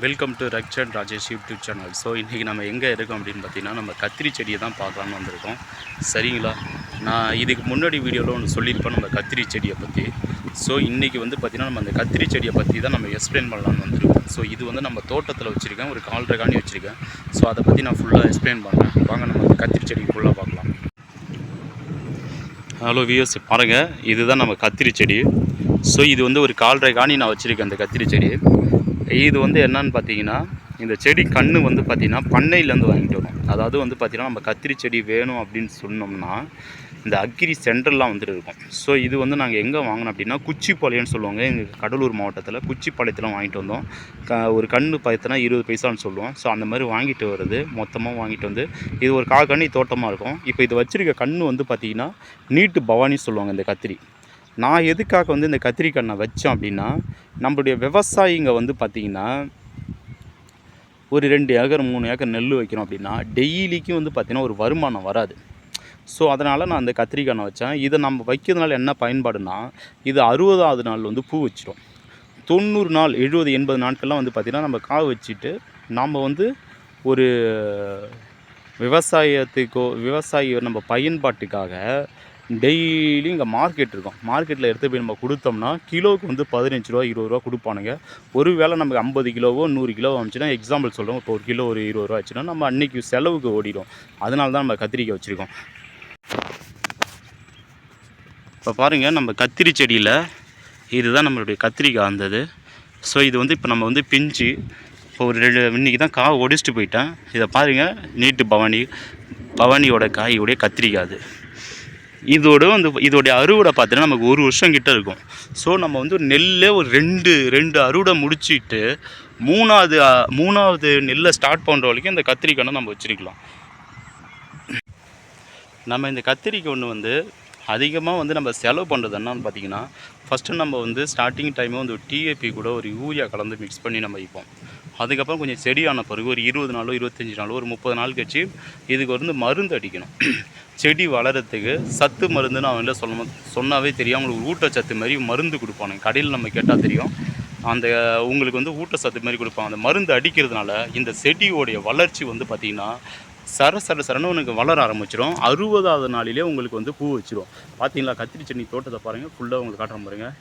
Welcome to Rakshan Rajesh YouTube channel so இன்றைக்கி நம்ம எங்கே இருக்கோம் அப்படின்னு பார்த்தீங்கன்னா நம்ம கத்திரி செடியை தான் பார்க்கலான்னு வந்திருக்கோம். சரிங்களா? நான் இதுக்கு முன்னாடி வீடியோவில் ஒன்று சொல்லியிருப்பேன் நம்ம கத்திரி செடியை பற்றி ஸோ இன்றைக்கி வந்து பார்த்திங்கன்னா நம்ம அந்த கத்திரி செடியை பற்றி தான் நம்ம எக்ஸ்பிளைன் பண்ணலான்னு வந்திருக்கோம். ஸோ இது வந்து நம்ம தோட்டத்தில் வச்சுருக்கேன் ஒரு கால்ரை காணி வச்சுருக்கேன். ஸோ அதை பற்றி நான் ஃபுல்லாக எக்ஸ்பிளைன் பண்ணுறேன் வாங்க நம்ம கத்திரி செடி ஃபுல்லாக பார்க்கலாம். ஹலோ வியூஸ் பாருங்கள் இதுதான் நம்ம கத்திரி செடி. ஸோ இது வந்து ஒரு கால்ரை காணி நான் வச்சுருக்கேன் அந்த கத்திரி செடி இது வந்து என்னன்னு பார்த்தீங்கன்னா இந்த செடி கன்று வந்து பார்த்திங்கன்னா பண்ணையிலேருந்து வாங்கிட்டு வரும். அதாவது வந்து பார்த்திங்கன்னா நம்ம கத்திரி செடி வேணும் அப்படின்னு சொன்னோம்னா இந்த அக்ரி சென்டர்லாம் வந்துட்டு இருக்கும். ஸோ இது வந்து நாங்கள் எங்கே வாங்கினோம் அப்படின்னா குச்சிப்பாளையம்னு சொல்லுவாங்க. எங்கள் கடலூர் மாவட்டத்தில் குச்சிப்பாளையத்தில் வாங்கிட்டு வந்தோம். க ஒரு கன்று பார்த்தோன்னா இருபது பைசான்னு சொல்லுவோம். ஸோ அந்த மாதிரி வாங்கிட்டு வருது மொத்தமாக வாங்கிட்டு வந்து இது ஒரு காக்கண்ணி தோட்டமாக இருக்கும். இப்போ இது வச்சுருக்க கன்று வந்து பார்த்திங்கன்னா நீட்டு பவானி சொல்லுவாங்க இந்த கத்திரி. நான் எதுக்காக வந்து இந்த கத்திரிக்கண்ணை வச்சோம் அப்படின்னா நம்மளுடைய விவசாயிங்க வந்து பார்த்திங்கன்னா ஒரு ரெண்டு ஏக்கர் மூணு ஏக்கர் நெல் வைக்கிறோம் அப்படின்னா டெய்லிக்கும் வந்து பார்த்திங்கன்னா ஒரு வருமானம் வராது. ஸோ அதனால் நான் அந்த கத்திரிக்காய் வச்சேன். இதை நம்ம வைக்கிறதுனால என்ன பயன்பாடுனா இது அறுபதாவது நாள் வந்து பூ வச்சிடும் தொண்ணூறு நாள் எழுபது எண்பது நாட்கள்லாம் வந்து பார்த்திங்கன்னா நம்ம காய் வச்சுட்டு நாம் வந்து ஒரு விவசாயத்துக்கோ விவசாய நம்ம பயன்பாட்டுக்காக டெய்லி இங்கே மார்க்கெட் இருக்கும். மார்க்கெட்டில் எடுத்து போய் நம்ம கொடுத்தோம்னா கிலோவுக்கு வந்து பதினஞ்சு ரூபா இருபது ரூபா கொடுப்பானுங்க. ஒரு வேளை நமக்கு ஐம்பது கிலோவோ நூறு கிலோ வந்துச்சுன்னா எக்ஸாம்பிள் சொல்கிறோம் இப்போ ஒரு கிலோ ஒரு இருபது ரூபா ஆச்சுன்னா நம்ம அன்னைக்கு செலவுக்கு ஓடிடும். அதனால தான் நம்ம கத்திரிக்காய் வச்சுருக்கோம். இப்போ பாருங்கள் நம்ம கத்திரி செடியில் இதுதான் நம்மளுடைய கத்திரிக்காய் வந்தது. ஸோ இது வந்து இப்போ நம்ம வந்து பிஞ்சு இப்போ ஒரு ரெண்டு இன்றைக்கி தான் காய் ஒடிச்சிட்டு போயிட்டேன். இதை பாருங்கள் நீட்டு பவானி பவானியோட காயோடைய கத்திரிக்காய் அது. இதோட வந்து இதோடைய அறுவடை பார்த்தீங்கன்னா நமக்கு ஒரு வருஷம் கிட்ட இருக்கும். ஸோ நம்ம வந்து நெல்லே ஒரு ரெண்டு ரெண்டு அறுவடை முடிச்சுட்டு மூணாவது மூணாவது நெல்லை ஸ்டார்ட் பண்ணுற வரைக்கும் இந்த கத்திரிக்காய் நம்ம வச்சிருக்கலாம். நம்ம இந்த கத்திரிக்காய் ஒன்று வந்து அதிகமாக வந்து நம்ம செலவு பண்ணுறது என்னன்னு பார்த்தீங்கன்னா ஃபஸ்ட்டு நம்ம வந்து ஸ்டார்டிங் டைமே வந்து டிஏபி கூட ஒரு யூரியா கலந்து மிக்ஸ் பண்ணி நம்ம வைப்போம். அதுக்கப்புறம் கொஞ்சம் செடியான பிறகு ஒரு இருபது நாளோ இருபத்தஞ்சி நாளோ ஒரு முப்பது நாள் கழிச்சு இதுக்கு வந்து மருந்து அடிக்கணும். செடி வளரத்துக்கு சத்து மருந்துன்னு அவன்கிட்ட சொல்ல சொன்னாவே தெரியும். அவங்களுக்கு ஊட்டச்சத்து மாதிரி மருந்து கொடுப்பானுங்க. கடையில் நம்ம கேட்டால் தெரியும். அந்த உங்களுக்கு வந்து ஊட்டச்சத்து மாதிரி கொடுப்பாங்க. அந்த மருந்து அடிக்கிறதுனால இந்த செடியோடைய வளர்ச்சி வந்து பார்த்திங்கன்னா சர சர சரன்னு உனக்கு வளர ஆரம்பிச்சிடும் அறுபதாவது நாளிலே உங்களுக்கு வந்து பூ வச்சிரும். பார்த்தீங்களா கத்திரி சென்னி தோட்டத்தை பாருங்கள் ஃபுல்லாக உங்களுக்கு காட்டுற பாருங்கள்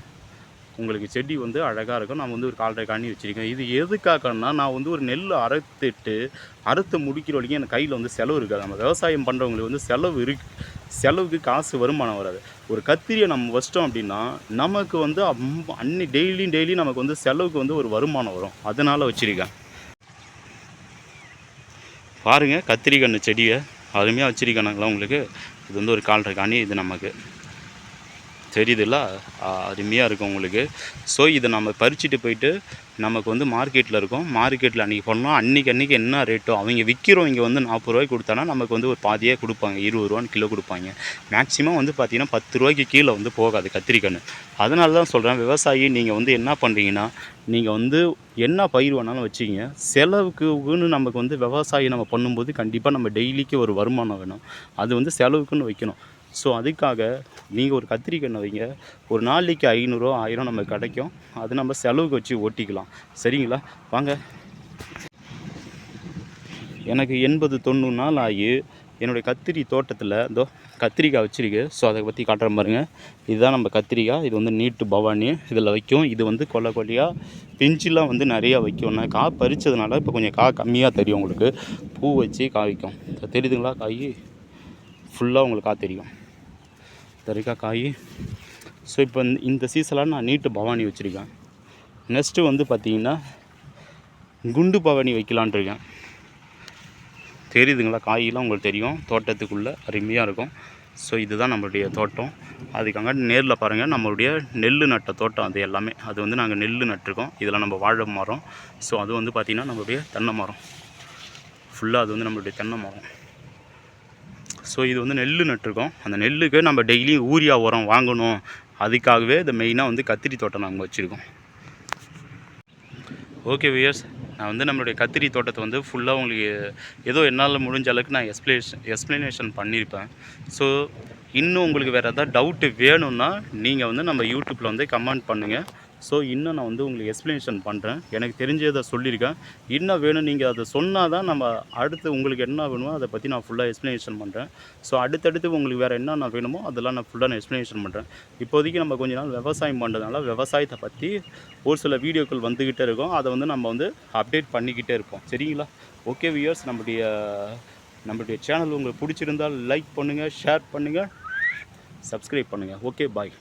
உங்களுக்கு செடி வந்து அழகாக இருக்கும். நான் வந்து ஒரு கால்ரை காணி வச்சுருக்கேன். இது எதுக்காகன்னா நான் வந்து ஒரு நெல் அறுத்துட்டு அறுத்து முடிக்கிற வரைக்கும் எனக்கு கையில் வந்து செலவு இருக்காது. நம்ம விவசாயம் பண்ணுறவங்களுக்கு வந்து செலவு இருக்கு. செலவுக்கு காசு வருமானம் வராது. ஒரு கத்திரியை நம்ம வச்சிட்டோம் அப்படின்னா நமக்கு வந்து அம்- அன்னி டெய்லியும் டெய்லியும் நமக்கு வந்து செலவுக்கு வந்து ஒரு வருமானம் வரும். அதனால் வச்சுருக்கேன். பாருங்கள் கத்திரி செடியை அருமையாக வச்சுருக்கானுங்களா உங்களுக்கு. இது வந்து ஒரு கால்ரை காணி இது நமக்கு. தெரியுதுல்ல? அருமையாக இருக்கும் உங்களுக்கு. ஸோ இதை நம்ம பறிச்சுட்டு போயிட்டு நமக்கு வந்து மார்க்கெட்டில் இருக்கும். மார்க்கெட்டில் அன்றைக்கி பண்ணோம் அன்றைக்கி அன்றைக்கி என்ன ரேட்டோ அவங்க விற்கிறவங்க வந்து நாற்பது ரூபாய்க்கு கொடுத்தானா நமக்கு வந்து ஒரு பாதியாக கொடுப்பாங்க. இருபது ரூபான்னு கிலோ கொடுப்பாங்க. மேக்ஸிமம் வந்து பார்த்திங்கன்னா பத்து ரூபாய்க்கு கீழே வந்து போகாது கத்திரிக்கன்று அதனால தான் சொல்கிறேன் விவசாயி நீங்கள் வந்து என்ன பண்ணுறீங்கன்னா நீங்கள் வந்து என்ன பயிர் வேணாலும் வச்சுக்கிங்க. செலவுக்குன்னு நமக்கு வந்து விவசாயி நம்ம பண்ணும்போது கண்டிப்பாக நம்ம டெய்லிக்கு ஒரு வருமானம் வேணும். அது வந்து செலவுக்குன்னு வைக்கணும். ஸோ அதுக்காக நீங்கள் ஒரு கத்திரிக்கண்ணை வைங்க. ஒரு நாளைக்கு ஐநூறுரூவா ஆயிரம் நமக்கு கிடைக்கும். அது நம்ம செலவுக்கு வச்சு ஓட்டிக்கலாம். சரிங்களா? வாங்க. எனக்கு எண்பது தொண்ணூறு நாள் ஆகி என்னுடைய கத்திரி தோட்டத்தில் இதோ கத்திரிக்காய் வச்சுருக்கு. ஸோ அதை பற்றி காட்டுற பாருங்க. இதுதான் நம்ம கத்திரிக்காய். இது வந்து நீட்டு பவானி. இதில் வைக்கும். இது வந்து கொல்ல கொல்லையாக பிஞ்சுலாம் வந்து நிறையா வைக்கும். நான் கா பறித்ததுனால இப்போ கொஞ்சம் கா கம்மியாக தெரியும் உங்களுக்கு. பூ வச்சு காய்க்கும் தெரியுதுங்களா? காய்? ஃபுல்லாக உங்களுக்கு கா தெரியும். தரிக்கா காய். ஸோ இப்போ இந்த- இந்த சீசனில் நான் நீட்டு பவானி வச்சுருக்கேன். நெக்ஸ்ட்டு வந்து பார்த்தீங்கன்னா குண்டு பவானி வைக்கலான்ட்டு இருக்கேன். தெரியுதுங்களா? காயெல்லாம் உங்களுக்கு தெரியும். தோட்டத்துக்குள்ளே அருமையாக இருக்கும். ஸோ இதுதான் நம்மளுடைய தோட்டம். அதுக்காக நேரில் பாருங்கள் நம்மளுடைய நெல் நட்ட தோட்டம் அது எல்லாமே. அது வந்து நாங்கள் நெல் நட்டிருக்கோம். இதெல்லாம் நம்ம வாழை மரம். ஸோ அது வந்து பார்த்திங்கன்னா நம்மளுடைய தென்னை மரம். ஃபுல்லாக அது வந்து நம்மளுடைய தென்னை மரம். ஸோ இது வந்து நெல் நட்டுருக்கோம். அந்த நெல்லுக்கு நம்ம டெய்லியும் ஊரியா உரம் வாங்கணும். அதுக்காகவே இந்த மெயினாக வந்து கத்திரி தோட்டம் நாங்கள் வச்சுருக்கோம். ஓகே வியர்ஸ் நான் வந்து நம்மளுடைய கத்திரி தோட்டத்தை வந்து ஃபுல்லாக உங்களுக்கு ஏதோ என்னால் முடிஞ்ச அளவுக்கு நான் எக்ஸ்பிளேஷன் எக்ஸ்ப்ளனேஷன் பண்ணியிருப்பேன் ஸோ இன்னும் உங்களுக்கு வேறு எதாவது டவுட்டு வேணும்னா நீங்கள் வந்து நம்ம யூடியூப்பில் வந்து கமெண்ட் பண்ணுங்கள் ஸோ இன்னும் நான் வந்து உங்களுக்கு எக்ஸ்ப்ளனேஷன் பண்ணுறேன் எனக்கு தெரிஞ்சதை சொல்லியிருக்கேன். இன்னும் வேணும் நீங்கள் அதை சொன்னால் தான் நம்ம அடுத்து உங்களுக்கு என்ன வேணுமோ அதை பற்றி நான் ஃபுல்லாக எக்ஸ்ப்ளனேஷன் பண்ணுறேன் ஸோ அடுத்தடுத்து உங்களுக்கு வேறு என்னென்ன வேணுமோ அதெல்லாம் நான் ஃபுல்லாக நான் எக்ஸ்ப்ளனேஷன் பண்ணுறேன் இப்போதைக்கு நம்ம கொஞ்ச நாள் விவசாயம் பண்ணுறதுனால விவசாயத்தை பற்றி ஒரு சில வீடியோக்கள் வந்துக்கிட்டே இருக்கும். அதை வந்து நம்ம வந்து அப்டேட் பண்ணிக்கிட்டே இருப்போம். சரிங்களா? ஓகே வியர்ஸ் நம்முடைய நம்மளுடைய சேனல் உங்களுக்கு பிடிச்சிருந்தால் லைக் பண்ணுங்கள் ஷேர் பண்ணுங்கள் சப்ஸ்கிரைப் பண்ணுங்கள் ஓகே பாய்